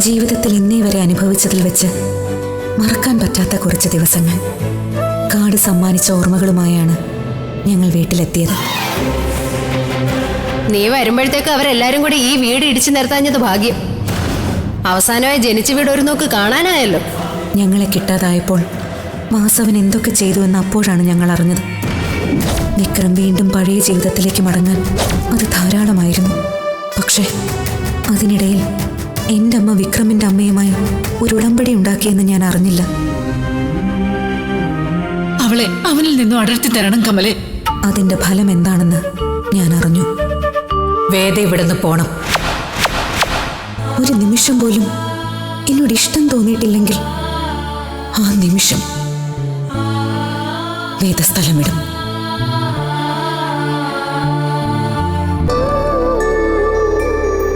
ജീവിതത്തിൽ ഇന്നേ വരെ അനുഭവിച്ചതിൽ വെച്ച് മറക്കാൻ പറ്റാത്ത കുറച്ച് ദിവസങ്ങൾ. കാട് സമ്മാനിച്ച ഓർമ്മകളുമായാണ് ഞങ്ങൾ വീട്ടിലെത്തിയത്. നീ വരുമ്പോഴത്തേക്ക് അവരെല്ലാരും കൂടി ഈ വീട് ഇടിച്ചു നിർത്താഞ്ഞത് ഭാഗ്യം. അവസാനമായി ജനിച്ച വീട് ഒരു നോക്ക് കാണാനായല്ലോ. ഞങ്ങളെ കിട്ടാതായപ്പോൾ മാസവൻ എന്തൊക്കെ ചെയ്തു എന്ന് അപ്പോഴാണ് ഞങ്ങൾ അറിഞ്ഞത്. വിക്രം വീണ്ടും പഴയ ജീവിതത്തിലേക്ക് മടങ്ങാൻ അത് ധാരാളമായിരുന്നു. പക്ഷേ അതിനിടയിൽ എന്റെ അമ്മ വിക്രമിന്റെ അമ്മയുമായി ഒരു ഉടമ്പടി ഉണ്ടാക്കിയെന്ന് ഞാൻ അറിഞ്ഞില്ല. അവളെ അവനിൽ നിന്നും അടർത്തി തരണം കമലെ. അതിന്റെ ഫലം എന്താണെന്ന് ഞാൻ അറിഞ്ഞു. വേദ ഇവിടുന്ന് പോണം. ഒരു നിമിഷം പോലും എന്നോട് ഇഷ്ടം തോന്നിയിട്ടില്ലെങ്കിൽ ആ നിമിഷം വേദസ്ഥലമിടും